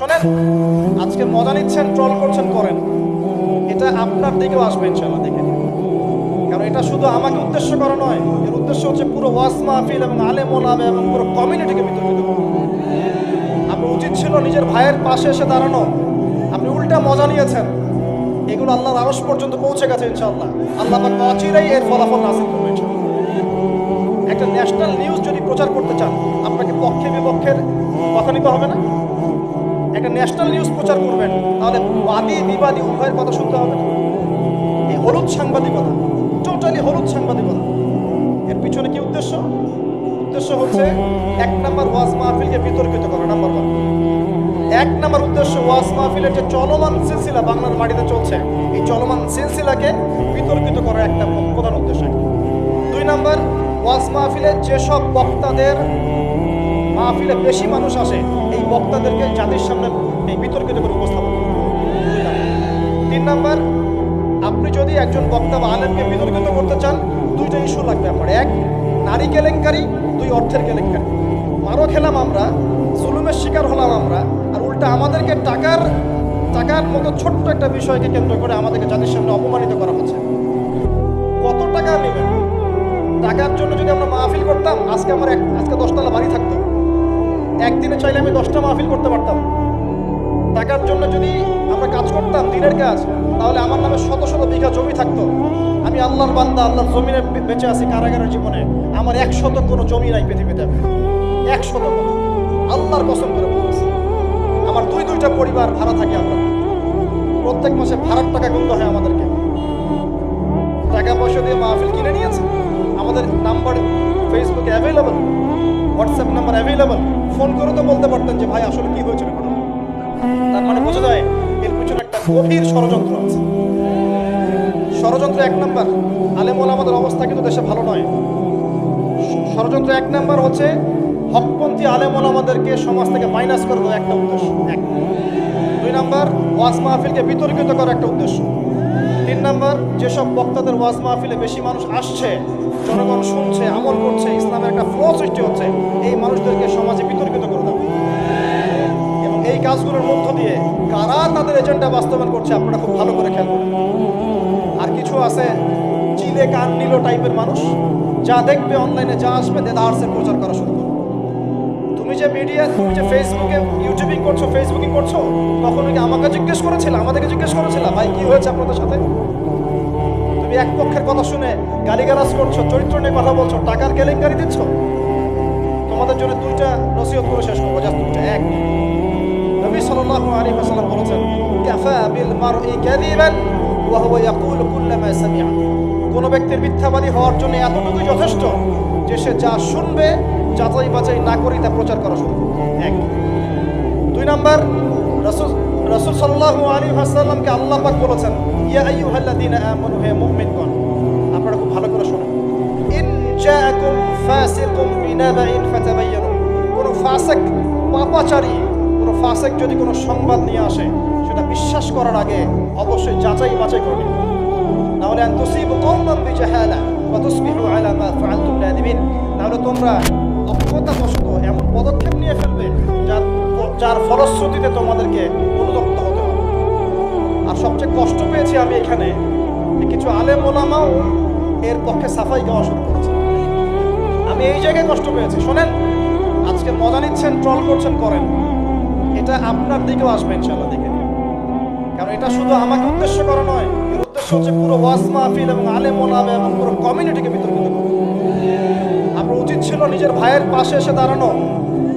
শোনেন, আজকে মজা নিচ্ছেন ট্রল করছেন, করেন। এটা আপনার দিকেও আসবে ইনশাল্লাহ দেখে। কারণ এটা শুধু আমাকে উদ্দেশ্য করা নয়, এর উদ্দেশ্য হচ্ছে পুরো ওয়াস মাহফিল এবং আলেম ওলামে এবং পুরো কমিউনিটিকে বিতর্কিত আপনার উচিত ছিল নিজের ভাইয়ের পাশে এসে দাঁড়ানো। আপনি উল্টা মজা নিয়েছেন। এগুলো আল্লাহর আরস পর্যন্ত পৌঁছে গেছে ইনশাল্লাহ আল্লাহ পাক অচিরেই এর ফলাফল নাসিল করবে একটা ন্যাশনাল নিউজ যদি প্রচার করতে চান, আপনাকে পক্ষে বিপক্ষের কথা নিতে হবে না? একটা ন্যাশনাল নিউজ প্রচার করবেন, তাহলে বাদী, বিবাদী, উভয়ের কথা শুনতে হবে। এই হলুদ সাংবাদিকতা টোটালি হলুদ সাংবাদিকতা। এর পিছনে কি উদ্দেশ্য? উদ্দেশ্য হচ্ছে এক নাম্বার ওয়াজ মাহফিলকে বিতর্কিত করা, নাম্বার ওয়ান এক নাম্বার উদ্দেশ্য ওয়াজ মাহফিলের যে চলমান সিলসিলা বাংলার মাটিতে চলছে, এই চলমান সিলসিলাকে বিতর্কিত করার একটা প্রধান উদ্দেশ্য। দুই নাম্বার, ওয়াজ মাহফিলের যেসব বক্তাদের মাহফিলে বেশি মানুষ আসে বক্তাদেরকে জাতির সামনে এই বিতর্কিত করে উপস্থাপন। তিন নাম্বার, আপনি যদি একজন বক্তা বা আলেমকে বিতর্কিত করতে চান, দুইটা ইস্যু লাগবে আপনার এক, নারী কেলেঙ্কারি, দুই, অর্থের কেলেঙ্কারি। মারও খেলাম আমরা, জুলুমের শিকার হলাম আমরা, আর উল্টা আমাদেরকে টাকার টাকার মতো ছোট্ট একটা বিষয়কে কেন্দ্র করে আমাদেরকে জাতির সামনে অপমানিত করা হচ্ছে। কত টাকা নেবেন? টাকার জন্য যদি আমরা মাহফিল করতাম, আজকে আমার এক, আজকে দশতলা বাড়ি থাকতো। একদিনে চাইলে আমি দশটা মাহফিল করতে পারতাম। টাকার জন্য যদি আমরা কাজ করতাম, দিনের কাজ, তাহলে আমার নামে শত শত বিঘা জমি থাকতো। আমি আল্লাহর বান্দা, আল্লাহর জমিনে বেঁচে আছি কারাগারের জীবনে। আমার এক শত কোনো জমি নাই পৃথিবীতে। এক শত কোনো। আল্লাহর কসম করে আমার দুই দুইটা পরিবার ভাড়া থাকে আমরা। প্রত্যেক মাসে ভাড়ার টাকা গুনতে হয় আমাদেরকে। টাকা পয়সা দিয়ে মাহফিল কিনে নিয়েছে। আমাদের নাম্বার ফেসবুকে available WhatsApp number available phone করে তো বলতে পারতেন যে, ভাই, আসলে কি হয়েছিল ঘটনা? তার মানে বোঝা যায়, এর পিছনে একটা গভীর ষড়যন্ত্র আছে। ষড়যন্ত্র এক নাম্বার। আলেমল আমাদের অবস্থা কিন্তু দেশে ভালো নয়। ষড়যন্ত্র এক নাম্বার হচ্ছে, হকপন্থী আলেমল আমাদেরকে সমাজ থেকে মাইনাস করে দেওয়া একটা উদ্দেশ্য। এক। দুই নাম্বার, ওয়াজ মাহফিলকে বিতর্কিত করার একটা উদ্দেশ্য। তিন নম্বর, যেসব বক্তাদের ওয়াজ মাহফিলে বেশি মানুষ আসছে, জনগণ শুনছে, আমল করছে, ইসলামের একটা ফ্লো সৃষ্টি হচ্ছে, এই মানুষদেরকে সমাজে বিতর্কিত করে দেওয়া এবং এই কাজগুলোর মধ্য দিয়ে কারা তাদের এজেন্ডা বাস্তবায়ন করছে আপনারা খুব ভালো করে খেয়াল আর কিছু আছে চিলে কান নিল টাইপের মানুষ, যা দেখবে অনলাইনে যা আসবে, দেদার্সের প্রচার করা শুরু করবে। তুমি যে মিডিয়া তুমি যে ফেসবুকে ইউটিউবিং করছ ফেসবুকিং করছ, কখনো কি আমাকে জিজ্ঞেস করেছিল? আমাদেরকে জিজ্ঞেস করেছিল? ভাই, কি হয়েছে আপনাদের সাথে? তুমি এক পক্ষের কথা শুনে গালিগালাজ করছ, চরিত্র নিয়ে কথা বলছো, টাকার কেলেঙ্কারি দিচ্ছ? তোমাদের জন্য দুইটা নসিহত করে শেষ করব, জাস্ট দুইটা, এক। নবী সাল্লাল্লাহু আলাইহি ওয়াসাল্লাম বলেছেন, কাফা বিল মারই কাযিবান ওয়া হুয়া ইয়াকুলু কুল্লামা সামি'a কোন ব্যক্তির মিথ্যাবাদী হওয়ার জন্য এতটুকুই যথেষ্ট যে সে যা শুনবে যাচাই বাছাই না করেই তা প্রচার করা শুরু। করবে। এক। দুই নাম্বার, রাসূল রাসূল সাল্লাল্লাহু আলাইহি ওয়াসাল্লামকে আল্লাহ পাক বলেছেন, ইয়া আইয়ুহাল্লাযীনা আমানু, হে মুমিনগণ আপনারা খুব ভালো করে শুনুন। ইন জাআকুম ফাসিকুম বিনাবাইন ফাতাবায়ানু কোন ফাসিক, পাপাচারী, কোন ফাসিক যদি কোনো সংবাদ নিয়ে আসে, সেটা বিশ্বাস করার আগে অবশ্যই যাচাই বাছাই করে নিন নাহলে আন তুসিবু কওমান বিজাহালা ওয়া তুসবিহু আলা মা ফাআলতুম নাদিমিন নাহলে তোমরা কষ্ট পেয়েছি আমি এখানে। কিছু আলেম ওলামাও এর পক্ষে সাফাই গাওয়া শুরু করেছে। আমি এই জায়গায় কষ্ট পেয়েছি। শোনেন, আজকে মজা নিচ্ছেন ট্রল করছেন, করেন। এটা আপনার দিকেও আসবে ইনশাল্লাহ নিন। কারণ এটা শুধু আমাকে উদ্দেশ্য করা নয়, এর উদ্দেশ্য হচ্ছে পুরো ওয়াজ মাহফিল এবং আলেম ওলামে এবং পুরো কমিউনিটিকে বিতর্কিত আপনার উচিত ছিল নিজের ভাইয়ের পাশে এসে দাঁড়ানো।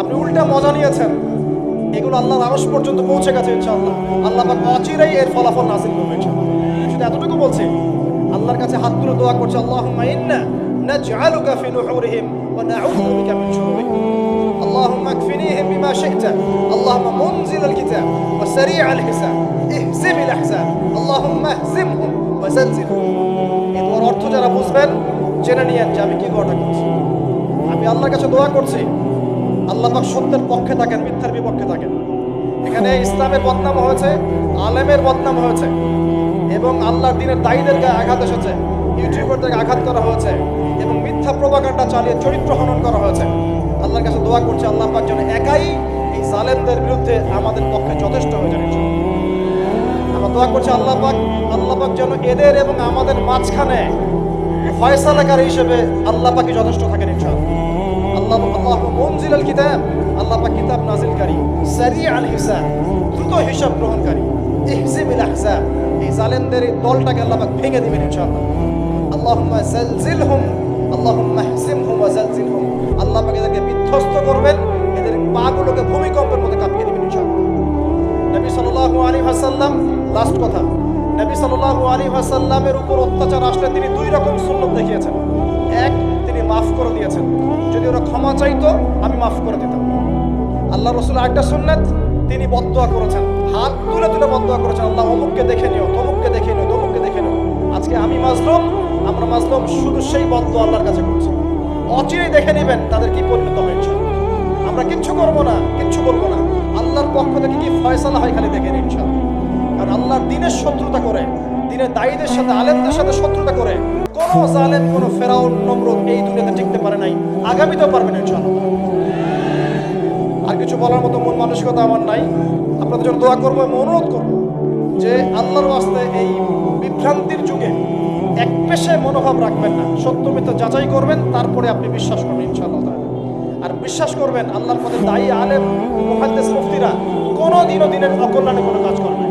আপনি উল্টা মজা নিয়েছেন। এগুলো আল্লাহর আরস পর্যন্ত পৌঁছে গেছে ইনশাআল্লাহ আল্লাহ পাক অচিরেই এর ফলাফল নাসিল করবে ইনশাআল্লাহ শুধু এতটুকু বলছি আল্লাহর কাছে হাত তুলে দোয়া করছে আল্লাহুম্মা ইন্না নাজআলুকা ফি নুহুরিহিম ওয়া নাউযু বিকা মিন শুরুরিহিম اللهم اكفنيهم بما شئت اللهم منزل الكتاب وسريع الحساب اهزم الاحزاب اللهم اهزمهم وزلزلهم এই দোয়ার অর্থ যারা বুঝবেন জেনে নিয়েন যে আমি কি দোয়াটা করছি আমি আল্লাহর কাছে দোয়া করছি আল্লাহ পাক সত্যের পক্ষে থাকেন মিথ্যার বিপক্ষে থাকেন এখানে ইসলামের বদনাম হয়েছে, আলেমের বদনাম হয়েছে, এবং আল্লাহর দিনের দায়ীদের গায়ে আঘাত এসেছে ইউটিউবারদেরকে আঘাত করা হয়েছে, এবং মিথ্যা প্রবাকাণ্ডা চালিয়ে চরিত্র হনন করা হয়েছে আল্লাহর কাছে দোয়া করছে, আল্লাহ পাক যেন একাই এই জালেমদের বিরুদ্ধে আমাদের পক্ষে যথেষ্ট হয়ে যান। আমরা দোয়া করছি, আল্লাহ পাক আল্লাহ পাক যেন এদের এবং আমাদের মাঝখানে ফয়সালাকারী হিসেবে আল্লাহ পাকই যথেষ্ট থাকেন ইনশাআল্লাহ আল্লাহ আল্লাহ মনজিল আল কিতাব, আল্লাহ পাক কিতাব নাজিলকারী সারি আল হিসাব, দ্রুত হিসাব গ্রহণকারী ইহজিবিল আহজাব এই জালেমদের এই দলটাকে আল্লাহ পাক ভেঙে দিবেন ইনশাআল্লাহ। আল্লাহুম্মা জালজিলহুম, আল্লাহুম্মা হযিমহুম ওয়া জালজিলহুম। আল্লাহ পাক এদেরকে বিধ্বস্ত করবেন, এদের পাগুলোকে ভূমিকম্পের মধ্যে কাঁপিয়ে দিবেন ইনশাআল্লাহ। নবী সাল্লাল্লাহু আলাইহি ওয়াসাল্লাম লাস্ট কথা নবী সাল্লাল্লাহু আলাইহি ওয়াসাল্লামের উপর অত্যাচার আসলে তিনি দুই রকম সুন্নত দেখিয়েছেন। এক, তিনি মাফ করে দিয়েছেন। যদি ওরা ক্ষমা চাইতো, আমি মাফ করে দিতাম। আল্লাহ রসুল একটা সুন্নাত, তিনি বদদোয়া করেছেন। হাত তুলে তুলে বদদোয়া করেছেন। আল্লাহ অমুককে দেখে নিও, তমুককে দেখে নিও, তমুককে দেখে নিও। আজকে আমি মাজলুম, আমরা মাজলুম শুধু সেই বদদোয়া আল্লাহর কাছে করছি। অচিরেই দেখে নেবেন তাদের কি পরিণত হয়েছে। আমরা কিচ্ছু করব না, কিচ্ছু বলব না। আল্লাহর পক্ষ থেকে কি ফয়সালা হয় খালি দেখে নিন। কারণ আল্লাহর দিনের শত্রুতা করে, দিনের দায়ীদের সাথে, আলেমদের সাথে শত্রুতা করে। কোন জালেম, কোন ফেরাউন, নমরুদ এই দুনিয়াতে টিকতে পারে নাই, আগামীতেও না ইনশাআল্লাহ। আর কিছু বলার মতো মন মানসিকতা আমার নাই। আপনাদের জন্য দোয়া করব, এবং অনুরোধ করব যে আল্লাহর ওয়াস্তে এই বিভ্রান্তির যুগে এক পেশে মনোভাব রাখবেন না। সত্য মিথ্যা যাচাই করবেন, তারপরে আপনি বিশ্বাস করবেন ইনশাআল্লাহ আর বিশ্বাস করবেন, আল্লাহর পথে দায়ী আলেম, মুহাদ্দিস মুফতিরা কোনো দিনও দিনের অকল্যাণে কোনো কাজ করবেন